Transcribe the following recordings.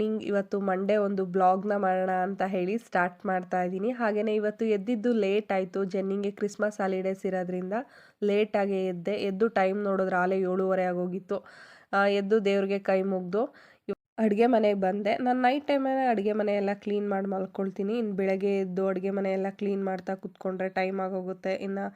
Morning ಇವತ್ತು Monday ಒಂದು ಬ್ಲಾಗ್ನ ಮಾಡೋಣ ಅಂತ ಹೇಳಿ ಸ್ಟಾರ್ಟ್ ಮಾಡ್ತಾ ಇದ್ದೀನಿ. ಹಾಗೆಯೇ ಇವತ್ತು ಎದ್ದಿದ್ದು ಲೇಟ್ ಆಯಿತು. ಜೆನ್ನಿಂಗೆ ಕ್ರಿಸ್ಮಸ್ ಹಾಲಿಡೇಸ್ ಇರೋದ್ರಿಂದ ಲೇಟಾಗಿ ಎದ್ದೆ. ಎದ್ದು ಟೈಮ್ ನೋಡಿದ್ರೆ ಆಲೇ ಏಳುವರೆ ಆಗೋಗಿತ್ತು. ಎದ್ದು ದೇವ್ರಿಗೆ ಕೈ ಮುಗ್ದು ಅಡುಗೆ ಮನೆಗೆ ಬಂದೆ. ನಾನು ನೈಟ್ ಟೈಮೇ ಅಡುಗೆ ಮನೆ ಎಲ್ಲ ಕ್ಲೀನ್ ಮಾಡಿ ಮಲ್ಕೊಳ್ತೀನಿ. ಇನ್ನು ಬೆಳಗ್ಗೆ ಎದ್ದು ಅಡುಗೆ ಮನೆ ಎಲ್ಲ ಕ್ಲೀನ್ ಮಾಡ್ತಾ ಕೂತ್ಕೊಂಡ್ರೆ ಟೈಮ್ ಆಗೋಗುತ್ತೆ ಇನ್ನು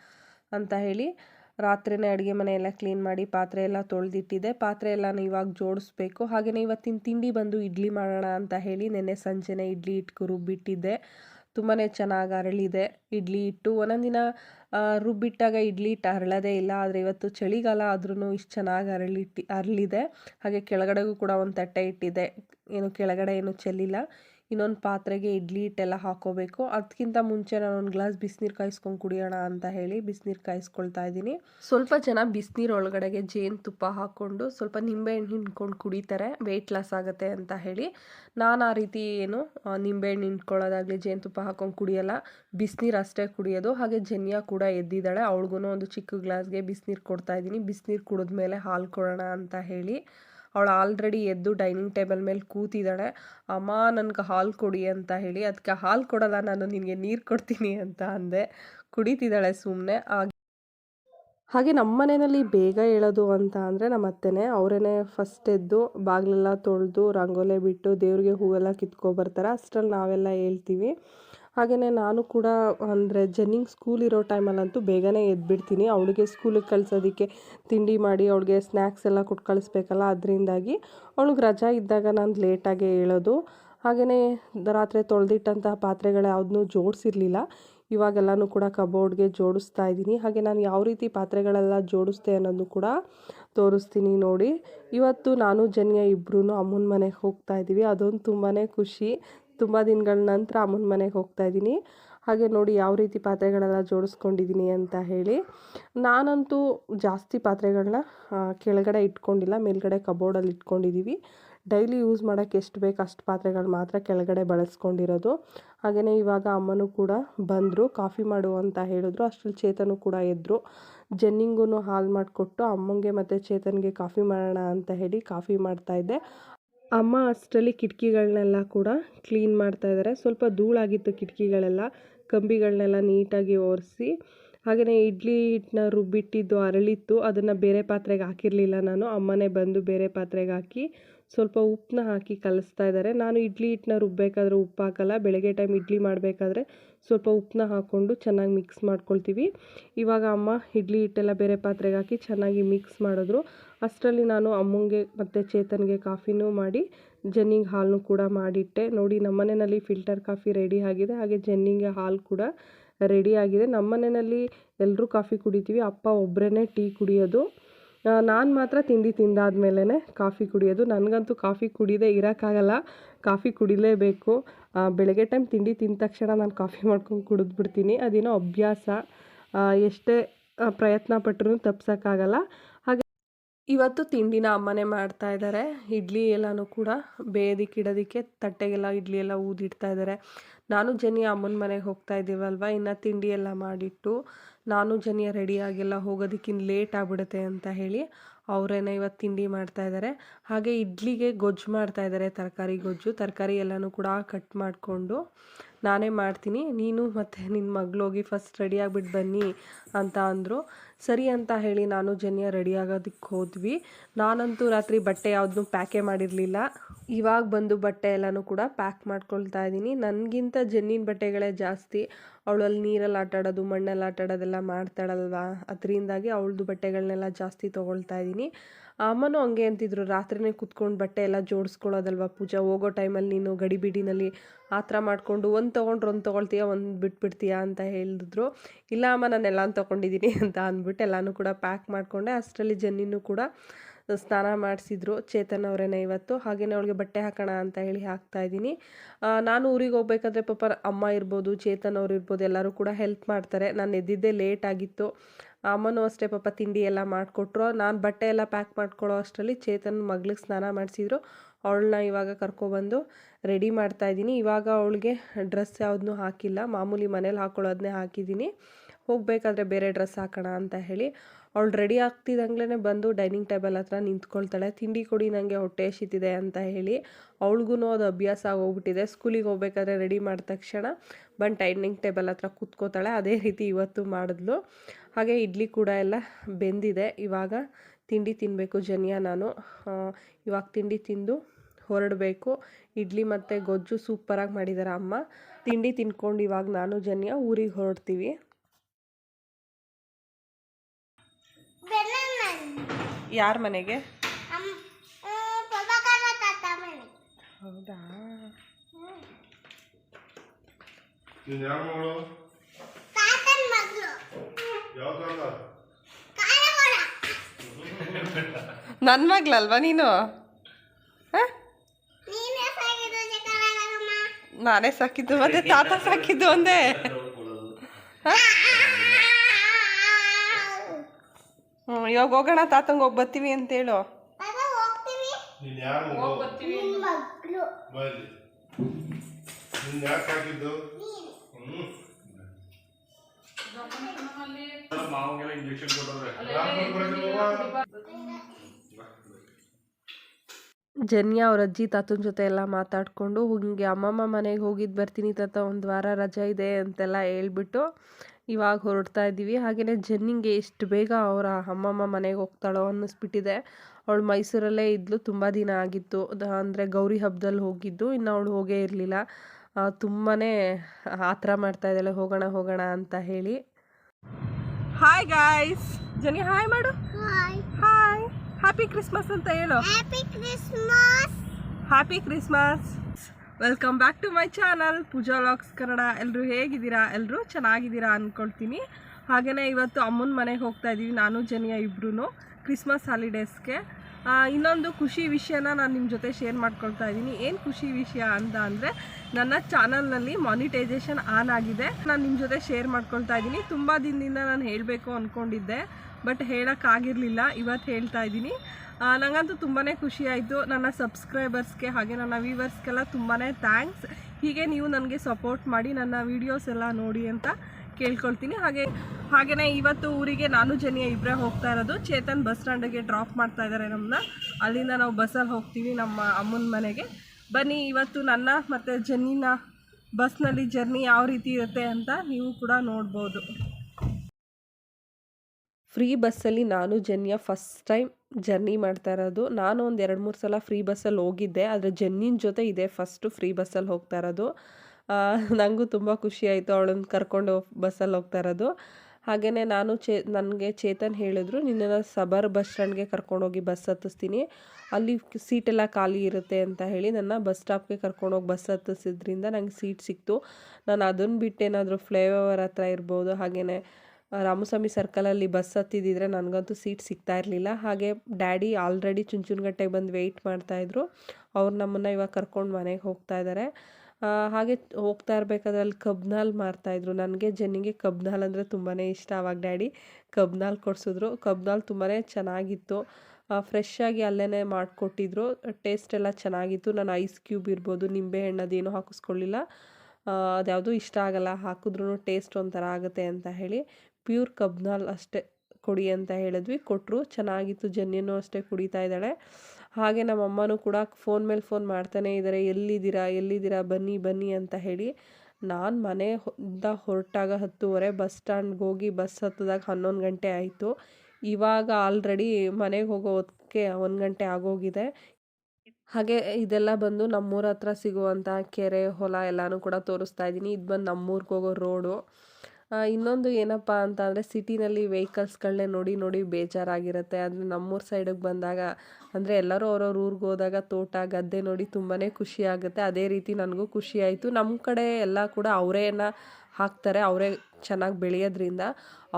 ಅಂತ ಹೇಳಿ ರಾತ್ರಿನೇ ಅಡುಗೆ ಮನೆಯೆಲ್ಲ ಕ್ಲೀನ್ ಮಾಡಿ ಪಾತ್ರೆ ಎಲ್ಲ ತೊಳೆದಿಟ್ಟಿದ್ದೆ. ಪಾತ್ರೆ ಎಲ್ಲನೂ ಇವಾಗ ಜೋಡಿಸ್ಬೇಕು. ಹಾಗೆಯೇ ಇವತ್ತಿನ ತಿಂಡಿ ಬಂದು ಇಡ್ಲಿ ಮಾಡೋಣ ಅಂತ ಹೇಳಿ ನೆನ್ನೆ ಸಂಜೆನೇ ಇಡ್ಲಿ ಇಟ್ಟು ರುಬ್ಬಿಟ್ಟಿದ್ದೆ. ತುಂಬಾ ಚೆನ್ನಾಗಿ ಅರಳಿದೆ ಇಡ್ಲಿ ಹಿಟ್ಟು. ಒಂದೊಂದು ದಿನ ರುಬ್ಬಿಟ್ಟಾಗ ಇಡ್ಲಿ ಹಿಟ್ಟು ಅರಳೋದೇ ಇಲ್ಲ. ಆದರೆ ಇವತ್ತು ಚಳಿಗಾಲ ಆದ್ರೂ ಇಷ್ಟು ಚೆನ್ನಾಗಿ ಅರಳಿಟ್ಟು, ಅರಳಿದೆ. ಹಾಗೆ ಕೆಳಗಡೆಗೂ ಕೂಡ ಒಂದು ತಟ್ಟೆ ಇಟ್ಟಿದ್ದೆ. ಏನು ಕೆಳಗಡೆ ಏನು ಚೆಲ್ಲಿಲ್ಲ. ಇನ್ನೊಂದು ಪಾತ್ರೆಗೆ ಇಡ್ಲಿ, ಹಿಟ್ಟೆಲ್ಲ ಹಾಕೋಬೇಕು. ಅದಕ್ಕಿಂತ ಮುಂಚೆ ನಾನು ಒಂದು ಗ್ಲಾಸ್ ಬಿಸಿನೀರು ಕಾಯಿಸ್ಕೊಂಡು ಕುಡಿಯೋಣ ಅಂತ ಹೇಳಿ ಬಿಸಿನೀರು ಕಾಯಿಸ್ಕೊಳ್ತಾ ಇದ್ದೀನಿ. ಸ್ವಲ್ಪ ಜನ ಬಿಸಿನೀರು ಒಳಗಡೆಗೆ ಜೇನು ತುಪ್ಪ ಹಾಕ್ಕೊಂಡು ಸ್ವಲ್ಪ ನಿಂಬೆಹಣ್ಣು ಹಿಂಡ್ಕೊಂಡು ಕುಡಿತಾರೆ ವೆಯ್ಟ್ ಲಾಸ್ ಆಗುತ್ತೆ ಅಂತ ಹೇಳಿ. ನಾನು ಆ ರೀತಿ ಏನು ನಿಂಬೆಹಣ್ಣು ಹಿಂಡ್ಕೊಳ್ಳೋದಾಗಲಿ ಜೇನುತುಪ್ಪ ಹಾಕೊಂಡು ಕುಡಿಯಲ್ಲ. ಬಿಸಿನೀರು ಅಷ್ಟೇ ಕುಡಿಯೋದು. ಹಾಗೆ ಜನ್ಯ ಕೂಡ ಎದ್ದಿದ್ದಾಳೆ. ಅವಳಿಗೂ ಒಂದು ಚಿಕ್ಕ ಗ್ಲಾಸ್ಗೆ ಬಿಸಿನೀರು ಕೊಡ್ತಾ ಇದ್ದೀನಿ. ಬಿಸಿನೀರು ಕುಡಿದ್ಮೇಲೆ ಹಾಲು ಕೊಡೋಣ ಅಂತ ಹೇಳಿ. ಅವಳು ಆಲ್ರೆಡಿ ಎದ್ದು ಡೈನಿಂಗ್ ಟೇಬಲ್ ಮೇಲೆ ಕೂತಿದ್ದಾಳೆ. ಅಮ್ಮ, ನನಗೆ ಹಾಲು ಕೊಡಿ ಅಂತ ಹೇಳಿ ಅದಕ್ಕೆ ಹಾಲು ಕೊಡಲ್ಲ, ನಾನು ನಿನಗೆ ನೀರು ಕೊಡ್ತೀನಿ ಅಂತ ಅಂದೆ. ಕುಡಿತಿದ್ದಾಳೆ ಸುಮ್ಮನೆ ಹಾಗೆ ನಮ್ಮ ಮನೆಯಲ್ಲಿ ಬೇಗ ಹೇಳೋದು ಅಂತ ಅಂದರೆ ನಮ್ಮ ಅತ್ತೆನೇ. ಅವರೇ ಫಸ್ಟ್ ಎದ್ದು ಬಾಗಿಲೆಲ್ಲ ತೊಳೆದು, ರಂಗೋಲೆ ಬಿಟ್ಟು ದೇವ್ರಿಗೆ ಹೂವೆಲ್ಲ ಕಿತ್ಕೊಬರ್ತಾರೆ. ಅಷ್ಟರಲ್ಲಿ ನಾವೆಲ್ಲ ಹೇಳ್ತೀವಿ. ಹಾಗೆಯೇ ನಾನು ಕೂಡ ಅಂದರೆ ಜನ್ನಿಂಗ್ ಸ್ಕೂಲ್ ಇರೋ ಟೈಮಲ್ಲಂತೂ ಬೇಗನೆ ಎದ್ಬಿಡ್ತೀನಿ. ಅವಳಿಗೆ ಸ್ಕೂಲಿಗೆ ಕಳಿಸೋದಕ್ಕೆ ತಿಂಡಿ ಮಾಡಿ ಅವಳಿಗೆ ಸ್ನ್ಯಾಕ್ಸ್ ಎಲ್ಲ ಕೊಟ್ಟು ಕಳಿಸ್ಬೇಕಲ್ಲ, ಅದರಿಂದಾಗಿ ಅವಳಿಗೆ ರಜಾ ಇದ್ದಾಗ ನಾನು ಲೇಟಾಗೇ ಹೇಳೋದು. ಹಾಗೆಯೇ ರಾತ್ರಿ ತೊಳೆದಿಟ್ಟಂತಹ ಪಾತ್ರೆಗಳು ಯಾವುದನ್ನೂ ಜೋಡಿಸಿರಲಿಲ್ಲ. ಇವಾಗೆಲ್ಲನೂ ಕೂಡ ಕಬೋರ್ಡ್ಗೆ ಜೋಡಿಸ್ತಾ ಇದ್ದೀನಿ. ಹಾಗೆ ನಾನು ಯಾವ ರೀತಿ ಪಾತ್ರೆಗಳೆಲ್ಲ ಜೋಡಿಸ್ದೆ ಅನ್ನೋದು ಕೂಡ ತೋರಿಸ್ತೀನಿ ನೋಡಿ. ಇವತ್ತು ನಾನು, ಜನ್ಯ ಇಬ್ಬರೂ ಅಮ್ಮನ ಮನೆಗೆ ಹೋಗ್ತಾ ಇದ್ದೀವಿ ಅದೊಂದು ತುಂಬಾ ಖುಷಿ. ತುಂಬ ದಿನಗಳ ನಂತರ ಅಮ್ಮನ ಮನೆಗೆ ಹೋಗ್ತಾ ಇದ್ದೀನಿ. ಹಾಗೆ ನೋಡಿ ಯಾವ ರೀತಿ ಪಾತ್ರೆಗಳೆಲ್ಲ ಜೋಡಿಸ್ಕೊಂಡಿದ್ದೀನಿ ಅಂತ ಹೇಳಿ. ನಾನಂತೂ ಜಾಸ್ತಿ ಪಾತ್ರೆಗಳನ್ನ ಕೆಳಗಡೆ ಇಟ್ಕೊಂಡಿಲ್ಲ, ಮೇಲ್ಗಡೆ ಕಬೋರ್ಡಲ್ಲಿ ಇಟ್ಕೊಂಡಿದ್ದೀವಿ ಡೈಲಿ ಯೂಸ್ ಮಾಡೋಕ್ಕೆ ಎಷ್ಟು ಬೇಕು ಅಷ್ಟು ಪಾತ್ರೆಗಳು ಮಾತ್ರ ಕೆಳಗಡೆ ಬಳಸ್ಕೊಂಡಿರೋದು. ಹಾಗೆಯೇ ಇವಾಗ ಅಮ್ಮನೂ ಕೂಡ ಬಂದರು, ಕಾಫಿ ಮಾಡು ಅಂತ ಹೇಳಿದ್ರು. ಅಷ್ಟರಲ್ಲಿ ಚೇತನು ಕೂಡ ಎದ್ದರು ಜನ್ನಿಂಗೂ ಹಾಲು ಮಾಡಿಕೊಟ್ಟು ಅಮ್ಮಂಗೆ ಮತ್ತು ಚೇತನ್ಗೆ ಕಾಫಿ ಮಾಡೋಣ ಅಂತ ಹೇಳಿ ಕಾಫಿ ಮಾಡ್ತಾಯಿದ್ದೆ ಅಮ್ಮ ಅಷ್ಟರಲ್ಲಿ ಕಿಟಕಿಗಳನ್ನೆಲ್ಲ ಕೂಡ ಕ್ಲೀನ್ ಮಾಡ್ತಾ ಇದ್ದಾರೆ. ಸ್ವಲ್ಪ ಧೂಳಾಗಿತ್ತು ಕಿಟಕಿಗಳೆಲ್ಲ. ಕಂಬಿಗಳನ್ನೆಲ್ಲ ನೀಟಾಗಿ ಒರೆಸಿ ಹಾಗೆಯೇ ಇಡ್ಲಿ ಹಿಟ್ಟನ್ನ ರುಬ್ಬಿಟ್ಟಿದ್ದು ಅರಳಿತ್ತು. ಅದನ್ನು ಬೇರೆ ಪಾತ್ರೆಗೆ ಹಾಕಿರಲಿಲ್ಲ ನಾನು. ಅಮ್ಮನೇ ಬಂದು ಬೇರೆ ಪಾತ್ರೆಗೆ ಹಾಕಿ ಸ್ವಲ್ಪ ಉಪ್ಪನ್ನ ಹಾಕಿ ಕಲಿಸ್ತಾ ಇದ್ದಾರೆ. ನಾನು ಇಡ್ಲಿ ಹಿಟ್ಟನ್ನ ರುಬ್ಬಬೇಕಾದ್ರೆ ಉಪ್ಪು ಹಾಕಲ್ಲ ಬೆಳಗ್ಗೆ ಟೈಮ್ ಇಡ್ಲಿ ಮಾಡಬೇಕಾದ್ರೆ ಸ್ವಲ್ಪ ಉಪ್ಪನ್ನ ಹಾಕ್ಕೊಂಡು ಚೆನ್ನಾಗಿ ಮಿಕ್ಸ್ ಮಾಡ್ಕೊಳ್ತೀವಿ. ಇವಾಗ ಅಮ್ಮ ಇಡ್ಲಿ ಹಿಟ್ಟೆಲ್ಲ ಬೇರೆ ಪಾತ್ರೆಗೆ ಹಾಕಿ ಚೆನ್ನಾಗಿ ಮಿಕ್ಸ್ ಮಾಡಿದ್ರು. ಅಷ್ಟರಲ್ಲಿ ನಾನು ಅಮ್ಮಂಗೆ ಮತ್ತು ಚೇತನ್ಗೆ ಕಾಫಿನೂ ಮಾಡಿ, ಜನ್ನಿಗೆ ಹಾಲನ್ನು ಕೂಡ ಮಾಡಿಟ್ಟೆ. ನೋಡಿ ನಮ್ಮನೆಯಲ್ಲಿ ಫಿಲ್ಟರ್ ಕಾಫಿ ರೆಡಿ ಆಗಿದೆ. ಹಾಗೆ ಜನ್ನಿಗೆ ಹಾಲು ಕೂಡ ರೆಡಿ ಆಗಿದೆ. ನಮ್ಮನೆಯಲ್ಲಿ ಎಲ್ಲರೂ ಕಾಫಿ ಕುಡಿತೀವಿ. ಅಪ್ಪ ಒಬ್ಬರೇ ಟೀ ಕುಡಿಯೋದು. ನಾನು ಮಾತ್ರ ತಿಂಡಿ ತಿಂದಾದ್ಮೇಲೆ ಕಾಫಿ ಕುಡಿಯೋದು. ನನಗಂತೂ ಕಾಫಿ ಕುಡಿದೇ ಇರೋಕ್ಕಾಗಲ್ಲ. ಕಾಫಿ ಕುಡಿಲೇಬೇಕು. ಬೆಳಗ್ಗೆ ಟೈಮ್ ತಿಂಡಿ ತಿಂದ ತಕ್ಷಣ ನಾನು ಕಾಫಿ ಮಾಡ್ಕೊಂಡು ಕುಡಿದ್ಬಿಡ್ತೀನಿ. ಅದೇನೋ ಅಭ್ಯಾಸ. ಎಷ್ಟೇ ಪ್ರಯತ್ನ ಪಟ್ರೂ ತಪ್ಸೋಕ್ಕಾಗಲ್ಲ. ಇವತ್ತು ತಿಂಡಿನ ಅಮ್ಮನೇ ಮಾಡ್ತಾ ಇದ್ದಾರೆ. ಇಡ್ಲಿ ಎಲ್ಲನೂ ಕೂಡ ಬೇಯೋದಿಕ್ಕೆ, ಇಡೋದಕ್ಕೆ, ತಟ್ಟೆಗೆಲ್ಲ ಇಡ್ಲಿ ಎಲ್ಲ ಊದಿಡ್ತಾ ಇದ್ದಾರೆ. ನಾನು ಜನಿ ಅಮ್ಮನ ಮನೆಗೆ ಹೋಗ್ತಾ ಇದ್ದೀವಲ್ವ? ಇನ್ನು ತಿಂಡಿ ಎಲ್ಲ ಮಾಡಿಟ್ಟು ನಾನು ಜನಿಯ ರೆಡಿಯಾಗೆಲ್ಲ ಹೋಗೋದಕ್ಕಿಂತ ಲೇಟ್ ಆಗಿಬಿಡುತ್ತೆ ಅಂತ ಹೇಳಿ ಅವರೇನೆ ಇವತ್ತು ತಿಂಡಿ ಮಾಡ್ತಾ ಇದ್ದಾರೆ ಹಾಗೆ ಇಡ್ಲಿಗೆ ಗೊಜ್ಜು ಮಾಡ್ತಾ ಇದ್ದಾರೆ ತರಕಾರಿ ಗೊಜ್ಜು. ತರಕಾರಿ ಎಲ್ಲನೂ ಕೂಡ ಕಟ್ ಮಾಡಿಕೊಂಡು ನಾನೇ ಮಾಡ್ತೀನಿ. ನೀನು ಮತ್ತು ನಿನ್ನ ಮಗಳೋಗಿ ಫಸ್ಟ್ ರೆಡಿ ಆಗಿಬಿಟ್ಟು ಬನ್ನಿ ಅಂತ ಅಂದರು. ಸರಿ ಅಂತ ಹೇಳಿ ನಾನು ಜನ್ಯ ರೆಡಿ ಆಗೋದಕ್ಕೆ ಹೋದ್ವಿ. ನಾನಂತೂ ರಾತ್ರಿ ಬಟ್ಟೆ ಯಾವುದನ್ನೂ ಪ್ಯಾಕೇ ಮಾಡಿರಲಿಲ್ಲ. ಇವಾಗ ಬಂದು ಬಟ್ಟೆ ಎಲ್ಲನೂ ಕೂಡ ಪ್ಯಾಕ್ ಮಾಡ್ಕೊಳ್ತಾ ಇದ್ದೀನಿ ನನಗಿಂತ ಜನ್ನಿನ ಬಟ್ಟೆಗಳೇ ಜಾಸ್ತಿ. ಅವಳಲ್ಲಿ ನೀರಲ್ಲಿ ಆಟ ಆಡೋದು ಮಣ್ಣಲ್ಲಿ ಆಟ ಆಡೋದೆಲ್ಲ ಮಾಡ್ತಾಳಲ್ವ? ಅದರಿಂದಾಗಿ ಅವಳದು ಬಟ್ಟೆಗಳನ್ನೆಲ್ಲ ಜಾಸ್ತಿ ತೊಗೊಳ್ತಾ ಇದ್ದೀನಿ. ಅಮ್ಮನೂ ಹಂಗೆ ಅಂತಿದ್ರು. ರಾತ್ರಿನೇ ಕುತ್ಕೊಂಡು ಬಟ್ಟೆ ಎಲ್ಲ ಜೋಡಿಸ್ಕೊಳ್ಳೋದಲ್ವ ಪೂಜೆ? ಹೋಗೋ ಟೈಮಲ್ಲಿ ನೀನು ಗಡಿಬಿಡಿನಲ್ಲಿ ಆ ಥರ ಮಾಡಿಕೊಂಡು ಒಂದು ತೊಗೊಂಡ್ರೆ ಒಂದು ತೊಗೊಳ್ತೀಯ, ಒಂದು ಬಿಟ್ಬಿಡ್ತೀಯಾ ಅಂತ ಹೇಳಿದ್ರು. ಇಲ್ಲ ಅಮ್ಮ ನಾನು ಎಲ್ಲಾನು ತೊಗೊಂಡಿದ್ದೀನಿ ಅಂತ ಅಂದ್ಬಿಟ್ಟು ಎಲ್ಲನೂ ಕೂಡ ಪ್ಯಾಕ್ ಮಾಡಿಕೊಂಡೆ. ಅಷ್ಟರಲ್ಲಿ ಜನ್ನಿನೂ ಕೂಡ ಸ್ನಾನ ಮಾಡಿಸಿದ್ರು. ಚೇತನ್ ಅವರೇನೆ ಇವತ್ತು. ಹಾಗೆಯೇ ಅವಳಿಗೆ ಬಟ್ಟೆ ಹಾಕೋಣ ಅಂತ ಹೇಳಿ ಹಾಕ್ತಾ ಇದ್ದೀನಿ. ನಾನು ಊರಿಗೆ ಹೋಗ್ಬೇಕಾದ್ರೆ ಪಾಪ ಅಮ್ಮ ಇರ್ಬೋದು, ಚೇತನ್ ಅವ್ರು ಇರ್ಬೋದು, ಎಲ್ಲರೂ ಕೂಡ ಹೆಲ್ಪ್ ಮಾಡ್ತಾರೆ. ನಾನು ಎದ್ದಿದ್ದೇ ಲೇಟ್ ಆಗಿತ್ತು. ಅಮ್ಮನೂ ಅಷ್ಟೇ ಪಾಪ ತಿಂಡಿ ಎಲ್ಲ ಮಾಡಿಕೊಟ್ರು. ನಾನು ಬಟ್ಟೆ ಎಲ್ಲ ಪ್ಯಾಕ್ ಮಾಡ್ಕೊಳ್ಳೋ ಅಷ್ಟರಲ್ಲಿ ಚೇತನ್ ಮಗ್ಳಿಗೆ ಸ್ನಾನ ಮಾಡಿಸಿದ್ರು. ಅವಳನ್ನ ಇವಾಗ ಕರ್ಕೊಬಂದು ರೆಡಿ ಮಾಡ್ತಾ ಇದ್ದೀನಿ. ಇವಾಗ ಅವಳಿಗೆ ಡ್ರೆಸ್ ಯಾವುದನ್ನೂ ಹಾಕಿಲ್ಲ. ಮಾಮೂಲಿ ಮನೇಲಿ ಹಾಕ್ಕೊಳ್ಳೋದನ್ನೇ ಹಾಕಿದ್ದೀನಿ. ಹೋಗಬೇಕಾದ್ರೆ ಬೇರೆ ಡ್ರೆಸ್ ಹಾಕೋಣ ಅಂತ ಹೇಳಿ. ಅವಳು ರೆಡಿ ಆಗ್ತಿದ್ದಂಗ್ಲೇ ಬಂದು ಡೈನಿಂಗ್ ಟೇಬಲ್ ಹತ್ರ ನಿಂತ್ಕೊಳ್ತಾಳೆ. ತಿಂಡಿ ಕೊಡಿ ನನಗೆ ಹೊಟ್ಟೆ ಹಸಿತಿದೆ ಅಂತ ಹೇಳಿ ಅವಳಿಗೂ ಅದು ಅಭ್ಯಾಸ ಆಗೋಗ್ಬಿಟ್ಟಿದೆ. ಸ್ಕೂಲಿಗೆ ಹೋಗ್ಬೇಕಾದ್ರೆ ರೆಡಿ ಮಾಡಿದ ತಕ್ಷಣ ಬಂದು ಡೈನಿಂಗ್ ಟೇಬಲ್ ಹತ್ರ ಕೂತ್ಕೋತಾಳೆ. ಅದೇ ರೀತಿ ಇವತ್ತು ಮಾಡಿದ್ಲು. ಹಾಗೆ ಇಡ್ಲಿ ಕೂಡ ಎಲ್ಲ ಬೆಂದಿದೆ. ಇವಾಗ ತಿಂಡಿ ತಿನ್ನಬೇಕು ಜನಿಯಾ ನಾನು. ಇವಾಗ ತಿಂಡಿ ತಿಂದು ಹೊರಡಬೇಕು. ಇಡ್ಲಿ ಮತ್ತು ಗೊಜ್ಜು ಸೂಪರಾಗಿ ಮಾಡಿದ್ದಾರೆ ಅಮ್ಮ. ತಿಂಡಿ ತಿನ್ಕೊಂಡು ಇವಾಗ ನಾನು ಜನ್ಯ ಊರಿಗೆ ಹೊರಡ್ತೀವಿ. ಯಾರ ಮನೆಗೆ? ಹೌದಾ? ನನ್ನ ಮಗಳಲ್ವಾ ನೀನು? ಹ? ನಾನೇ ಸಾಕಿದ್ದು ಮತ್ತೆ ತಾತ ಸಾಕಿದ್ದು ಒಂದೇ ಹ್ಞೂ ಇವಾಗ ಹೋಗೋಣ ತಾತಂಗೆ ಹೋಗಿ ಬರ್ತೀವಿ ಅಂತ ಹೇಳು. ಯಾರ? ನೀನ್ ಮಾವಂಗೆಲ್ಲ ಇಂಜೆಕ್ಷನ್ ಕೊಟ್ಟವ್ರೆ? ಜನ್ಯಾ ಅವ್ರ ಅಜ್ಜಿ ತಾತನ ಜೊತೆ ಎಲ್ಲ ಮಾತಾಡಿಕೊಂಡು ಹಿಂಗೆ ಅಮ್ಮಮ್ಮ ಮನೆಗೆ ಹೋಗಿದ್ದು ಬರ್ತೀನಿ ತಾತ ಒಂದು ವಾರ ರಜೆ ಇದೆ ಅಂತೆಲ್ಲ ಹೇಳ್ಬಿಟ್ಟು ಇವಾಗ ಹೊರಡ್ತಾ ಇದ್ದೀವಿ. ಹಾಗೆಯೇ ಜನ್ನಿಂಗೆ ಎಷ್ಟು ಬೇಗ ಅವರ ಅಮ್ಮಮ್ಮ ಮನೆಗೆ ಹೋಗ್ತಾಳೋ ಅನ್ನಿಸ್ಬಿಟ್ಟಿದೆ. ಅವಳು ಮೈಸೂರಲ್ಲೇ ಇದ್ಲು ತುಂಬ ದಿನ ಆಗಿತ್ತು. ಅಂದರೆ ಗೌರಿ ಹಬ್ಬದಲ್ಲಿ ಹೋಗಿದ್ದು. ಇನ್ನು ಅವಳು ಹೋಗೇ ಇರಲಿಲ್ಲ. ತುಂಬಾ ಆತರ ಮಾಡ್ತಾ ಇದ್ದಾಳೆ. ಹೋಗೋಣ ಹೋಗೋಣ ಅಂತ ಹೇಳಿ. ಹಾಯ್ ಗಾಯ್ಸ್ ಜನಿ ಹಾಯ್ ಮಾಡು. ಹಾಯ್ ಹ್ಯಾಪಿ ಕ್ರಿಸ್ಮಸ್ ಅಂತ ಹೇಳು. Happy Christmas happy Christmas welcome back to my channel Pooja LOX Kannada ಎಲ್ಲರೂ ಹೇಗಿದ್ದೀರಾ? ಎಲ್ಲರೂ ಚೆನ್ನಾಗಿದ್ದೀರಾ ಅಂದ್ಕೊಳ್ತೀನಿ ಹಾಗೆಯೇ ಇವತ್ತು ಅಮ್ಮನ ಮನೆಗೆ ಹೋಗ್ತಾ ಇದ್ದೀವಿ ನಾನು, ಜನಿಯ ಇಬ್ಬರೂ ಕ್ರಿಸ್ಮಸ್ ಹಾಲಿಡೇಸ್ಗೆ ಇನ್ನೊಂದು ಖುಷಿ ವಿಷಯನ ನಾನು ನಿಮ್ಮ ಜೊತೆ ಶೇರ್ ಮಾಡ್ಕೊಳ್ತಾ ಇದ್ದೀನಿ ಏನು ಖುಷಿ ವಿಷಯ ಅಂತ ಅಂದರೆ ನನ್ನ ಚಾನಲ್ನಲ್ಲಿ ಮಾನಿಟೈಸೇಷನ್ ಆನ್ ಆಗಿದೆ. ನಾನು ನಿಮ್ಮ ಜೊತೆ ಶೇರ್ ಮಾಡ್ಕೊಳ್ತಾ ಇದ್ದೀನಿ ತುಂಬ ದಿನದಿಂದ ನಾನು ಹೇಳಬೇಕು ಅಂದ್ಕೊಂಡಿದ್ದೆ ಬಟ್ ಹೇಳೋಕ್ಕಾಗಿರಲಿಲ್ಲ ಇವತ್ತು ಹೇಳ್ತಾ ಇದ್ದೀನಿ. ನನಗಂತೂ ತುಂಬಾ ಖುಷಿ ಆಯಿತು ನನ್ನ ಸಬ್ಸ್ಕ್ರೈಬರ್ಸ್ಗೆ ಹಾಗೆ ನನ್ನ ವ್ಯೂವರ್ಸ್ಗೆಲ್ಲ ತುಂಬಾ ಥ್ಯಾಂಕ್ಸ್ ಹೀಗೆ ನೀವು ನನಗೆ ಸಪೋರ್ಟ್ ಮಾಡಿ ನನ್ನ ವೀಡಿಯೋಸ್ ಎಲ್ಲ ನೋಡಿ ಅಂತ ಕೇಳ್ಕೊಳ್ತೀನಿ. ಹಾಗೆ ಹಾಗೆಯೇ ಇವತ್ತು ಊರಿಗೆ ನಾನು ಜನಿಯ ಇಬ್ಬರೇ ಹೋಗ್ತಾ ಇರೋದು. ಚೇತನ್ ಬಸ್ ಸ್ಟ್ಯಾಂಡಿಗೆ ಡ್ರಾಪ್ ಮಾಡ್ತಾ ಇದ್ದಾರೆ ನಮ್ಮನ್ನ ಅಲ್ಲಿಂದ ನಾವು ಬಸ್ಸಲ್ಲಿ ಹೋಗ್ತೀವಿ ನಮ್ಮ ಅಮ್ಮನ ಮನೆಗೆ. ಬನ್ನಿ, ಇವತ್ತು ನನ್ನ ಮತ್ತು ಜನಿನ ಬಸ್ನಲ್ಲಿ ಜರ್ನಿ ಯಾವ ರೀತಿ ಇರುತ್ತೆ ಅಂತ ನೀವು ಕೂಡ ನೋಡ್ಬೋದು. ಫ್ರೀ ಬಸ್ಸಲ್ಲಿ ನಾನು ಜನ್ಯ ಫಸ್ಟ್ ಟೈಮ್ ಜರ್ನಿ ಮಾಡ್ತಾ ಇರೋದು. ನಾನು ಒಂದು ಎರಡು ಮೂರು ಸಲ ಫ್ರೀ ಬಸ್ಸಲ್ಲಿ ಹೋಗಿದ್ದೆ. ಆದರೆ ಜನ್ನಿನ ಜೊತೆ ಇದೆ ಫಸ್ಟು ಫ್ರೀ ಬಸ್ಸಲ್ಲಿ ಹೋಗ್ತಾ ಇರೋದು. ನನಗೂ ತುಂಬ ಖುಷಿ ಆಯಿತು ಅವಳನ್ನ ಕರ್ಕೊಂಡು ಬಸ್ಸಲ್ಲಿ ಹೋಗ್ತಾ ಇರೋದು. ಹಾಗೆಯೇ ನಾನು ಚೇ, ನನಗೆ ಚೇತನ್ ಹೇಳಿದ್ರು, ನಿನ್ನನ್ನು ಸಬರ್ ಬಸ್ ಸ್ಟ್ಯಾಂಡ್ಗೆ ಕರ್ಕೊಂಡೋಗಿ ಬಸ್ ಹತ್ತಿಸ್ತೀನಿ. ಅಲ್ಲಿ ಸೀಟೆಲ್ಲ ಖಾಲಿ ಇರುತ್ತೆ ಅಂತ ಹೇಳಿ ನನ್ನ ಬಸ್ ಸ್ಟಾಪ್ಗೆ ಕರ್ಕೊಂಡೋಗಿ ಬಸ್ ಹತ್ತಿಸಿದ್ರಿಂದ ನಂಗೆ ಸೀಟ್ ಸಿಕ್ತು. ನಾನು ಅದನ್ನು ಬಿಟ್ಟು ಏನಾದರೂ ಫ್ಲೈಓವರ್ ಹತ್ರ ಇರ್ಬೋದು. ಹಾಗೆಯೇ ರಾಮಸ್ವಾಮಿ ಸರ್ಕಲಲ್ಲಿ ಬಸ್ ಹತ್ತಿದ್ದಿದ್ರೆ ನನಗಂತೂ ಸೀಟ್ ಸಿಗ್ತಾ ಇರಲಿಲ್ಲ. ಹಾಗೆ ಡ್ಯಾಡಿ ಆಲ್ರೆಡಿ ಚುಂಚುನಗಟ್ಟೆಗೆ ಬಂದು ವೆಯ್ಟ್ ಮಾಡ್ತಾಯಿದ್ರು ಅವ್ರು ನಮ್ಮನ್ನು ಇವಾಗ ಕರ್ಕೊಂಡು ಮನೆಗೆ ಹೋಗ್ತಾ ಇದ್ದಾರೆ ಹಾಗೆ ಹೋಗ್ತಾ ಇರಬೇಕಾದ್ರೆ ಅಲ್ಲಿ ಕಬ್ನಾಲ್ ಮಾರ್ತಾಯಿದ್ರು ನನಗೆ ಜನ್ನಿಗೆ ಕಬ್ನಾಲ್ ಅಂದರೆ ತುಂಬಾ ಇಷ್ಟ ಆವಾಗ ಡ್ಯಾಡಿ ಕಬ್ನಾಲ್ ಕೊಡಿಸಿದ್ರು. ಕಬ್ನಾಲ್ ತುಂಬಾ ಚೆನ್ನಾಗಿತ್ತು. ಫ್ರೆಶ್ ಆಗಿ ಅಲ್ಲೇ ಮಾಡಿಕೊಟ್ಟಿದ್ರು. ಟೇಸ್ಟ್ ಎಲ್ಲ ಚೆನ್ನಾಗಿತ್ತು. ನಾನು ಐಸ್ ಕ್ಯೂಬ್ ಇರ್ಬೋದು, ನಿಂಬೆ ಹಣ್ಣದೇನು ಹಾಕಿಸ್ಕೊಳ್ಳಿಲ್ಲ. ಅದ್ಯಾವುದೂ ಇಷ್ಟ ಆಗಲ್ಲ. ಹಾಕಿದ್ರೂ ಟೇಸ್ಟ್ ಒಂಥರ ಆಗುತ್ತೆ ಅಂತ ಹೇಳಿ ಪ್ಯೂರ್ ಕಬ್ನಾಲ್ ಅಷ್ಟೇ ಕೊಡಿ ಅಂತ ಹೇಳಿದ್ವಿ. ಕೊಟ್ಟರು ಚೆನ್ನಾಗಿತ್ತು, ಜನ್ಯನೂ ಅಷ್ಟೇ ಕುಡಿತಾ ಇದ್ದಾಳೆ. ಹಾಗೆ ನಮ್ಮ ಅಮ್ಮನೂ ಕೂಡ ಫೋನ್ ಮೇಲೆ ಫೋನ್ ಮಾಡ್ತಾನೇ ಇದ್ದಾರೆ. ಎಲ್ಲಿದ್ದೀರಾ ಎಲ್ಲಿದ್ದೀರಾ, ಬನ್ನಿ ಬನ್ನಿ ಅಂತ ಹೇಳಿ ನಾನು ಮನೆ ಹೊ- ಇಂದ ಹೊರಟಾಗ ಹತ್ತುವರೆ, ಬಸ್ ಸ್ಟ್ಯಾಂಡ್ಗೆ ಹೋಗಿ ಬಸ್ ಹತ್ತಿದಾಗ ಹನ್ನೊಂದು ಗಂಟೆ ಆಯಿತು. ಇವಾಗ ಆಲ್ರೆಡಿ ಮನೆಗೆ ಹೋಗೋ ಹೊತ್ತಿಗೆ ಒಂದು ಗಂಟೆ ಆಗೋಗಿದೆ. ಹಾಗೆ ಇದೆಲ್ಲ ಬಂದು ನಮ್ಮೂರ ಹತ್ರ ಸಿಗುವಂಥ ಕೆರೆ, ಹೊಲ ಎಲ್ಲನೂ ಕೂಡ ತೋರಿಸ್ತಾ ಇದ್ದೀನಿ. ಇದು ಬಂದು ನಮ್ಮೂರಿಗೆ ಹೋಗೋ ರೋಡು. ಇನ್ನೊಂದು ಏನಪ್ಪ ಅಂತ ಅಂದರೆ ಸಿಟಿನಲ್ಲಿ ವೆಹಿಕಲ್ಸ್ಗಳನ್ನೇ ನೋಡಿ ನೋಡಿ ಬೇಜಾರಾಗಿರುತ್ತೆ. ಆದರೆ ನಮ್ಮೂರ ಸೈಡಿಗೆ ಬಂದಾಗ ಅಂದರೆ ಎಲ್ಲರೂ ಅವ್ರವ್ರ ಊರಿಗೆ ಹೋದಾಗ ತೋಟ, ಗದ್ದೆ ನೋಡಿ ತುಂಬಾ ಖುಷಿ ಆಗುತ್ತೆ. ಅದೇ ರೀತಿ ನನಗೂ ಖುಷಿ ಆಯಿತು. ನಮ್ಮ ಕಡೆ ಎಲ್ಲ ಕೂಡ ಅವರೇನ ಹಾಕ್ತಾರೆ. ಅವರೇ ಚೆನ್ನಾಗಿ ಬೆಳೆಯೋದ್ರಿಂದ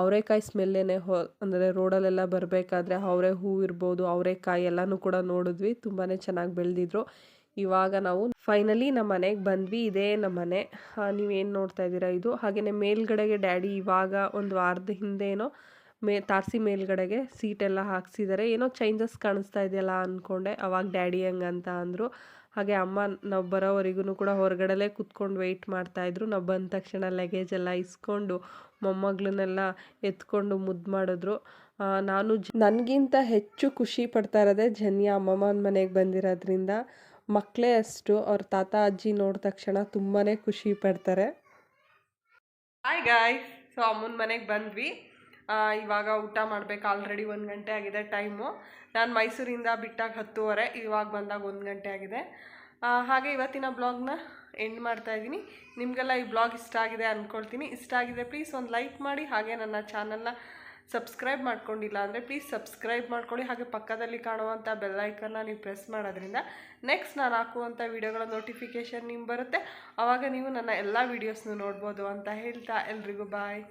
ಅವರೇಕಾಯಿ ಸ್ಮೆಲ್ಲೇನೆ ಹೋ, ಅಂದರೆ ರೋಡಲ್ಲೆಲ್ಲ ಬರಬೇಕಾದ್ರೆ ಅವರೇ ಹೂವು ಇರ್ಬೋದು, ಅವರೇಕಾಯಿ ಎಲ್ಲನೂ ಕೂಡ ನೋಡಿದ್ವಿ. ತುಂಬಾ ಚೆನ್ನಾಗಿ ಬೆಳೆದಿದ್ರು. ಇವಾಗ ನಾವು ಫೈನಲಿ ನಮ್ಮ ಮನೆಗೆ ಬಂದ್ವಿ, ಇದೇ ನಮ್ಮ ಮನೆ. ನೀವೇನು ನೋಡ್ತಾ ಇದ್ದೀರಾ ಇದು? ಹಾಗೆಯೇ ಮೇಲ್ಗಡೆಗೆ ಡ್ಯಾಡಿ ಇವಾಗ ಒಂದು ವಾರದ ಹಿಂದೇನೋ ಮೇ, ತಾರಸಿ ಮೇಲ್ಗಡೆಗೆ ಸೀಟೆಲ್ಲ ಹಾಕ್ಸಿದ್ದಾರೆ ಏನೋ ಚೇಂಜಸ್ ಕಾಣಿಸ್ತಾ ಇದೆಯಲ್ಲ ಅಂದ್ಕೊಂಡೆ ಅವಾಗ ಡ್ಯಾಡಿ ಹೆಂಗಂತ ಅಂದರು. ಹಾಗೆ ಅಮ್ಮ, ನಾವು ಬರೋವರೆಗೂ ಕೂಡ ಹೊರಗಡೆಲೇ ಕುತ್ಕೊಂಡು ವೆಯ್ಟ್ ಮಾಡ್ತಾಯಿದ್ರು ನಾವು ಬಂದ ತಕ್ಷಣ ಲಗೇಜ್ ಎಲ್ಲ ಇಸ್ಕೊಂಡು ಮೊಮ್ಮಗಳನ್ನೆಲ್ಲ ಎತ್ಕೊಂಡು ಮುದ್ದು ಮಾಡಿದ್ರು. ನಾನು ನನಗಿಂತ ಹೆಚ್ಚು ಖುಷಿ ಪಡ್ತಾ ಇರೋದೇ ಜನ್ಯ ಅಮ್ಮಮ್ಮನ ಮನೆಗೆ ಬಂದಿರೋದ್ರಿಂದ. ಮಕ್ಕಳೇ ಅಷ್ಟು ಅವ್ರ ತಾತ, ಅಜ್ಜಿ ನೋಡಿದ ತಕ್ಷಣ ತುಂಬಾ ಖುಷಿ ಪಡ್ತಾರೆ. ಹಾಯ್ ಗಾಯ್ ಸೊ ಅಮ್ಮನ ಮನೆಗೆ ಬಂದ್ವಿ. ಇವಾಗ ಊಟ ಮಾಡ್ಬೇಕು. ಆಲ್ರೆಡಿ ಒಂದು ಗಂಟೆ ಆಗಿದೆ ಟೈಮು ನಾನು ಮೈಸೂರಿಂದ ಬಿಟ್ಟಾಗ ಹತ್ತುವರೆ. ಇವಾಗ ಬಂದಾಗ ಒಂದು ಗಂಟೆ ಆಗಿದೆ. ಹಾಗೆ ಇವತ್ತಿನ ಬ್ಲಾಗ್ನ ಎಂಡ್ ಮಾಡ್ತಾ ಇದ್ದೀನಿ. ನಿಮಗೆಲ್ಲ ಈ ಬ್ಲಾಗ್ ಇಷ್ಟ ಆಗಿದೆ ಅಂದ್ಕೊಳ್ತೀನಿ ಇಷ್ಟ ಆಗಿದೆ ಪ್ಲೀಸ್ ಒಂದು ಲೈಕ್ ಮಾಡಿ. ಹಾಗೆ ನನ್ನ ಚಾನಲ್ನ ಸಬ್ಸ್ಕ್ರೈಬ್ ಮಾಡ್ಕೊಂಡಿಲ್ಲ ಅಂದರೆ ಪ್ಲೀಸ್ ಸಬ್ಸ್ಕ್ರೈಬ್ ಮಾಡ್ಕೊಳ್ಳಿ. ಹಾಗೆ ಪಕ್ಕದಲ್ಲಿ ಕಾಣುವಂಥ ಬೆಲ್ಲೈಕನ್ನ ನೀವು ಪ್ರೆಸ್ ಮಾಡೋದ್ರಿಂದ ನೆಕ್ಸ್ಟ್ ನಾನು ಹಾಕುವಂಥ ವಿಡಿಯೋಗಳ ನೋಟಿಫಿಕೇಷನ್ ನಿಮ್ಗೆ ಬರುತ್ತೆ. ಆವಾಗ ನೀವು ನನ್ನ ಎಲ್ಲ ವೀಡಿಯೋಸ್ನು ನೋಡ್ಬೋದು ಅಂತ ಹೇಳ್ತಾ ಎಲ್ರಿಗೂ ಬಾಯ್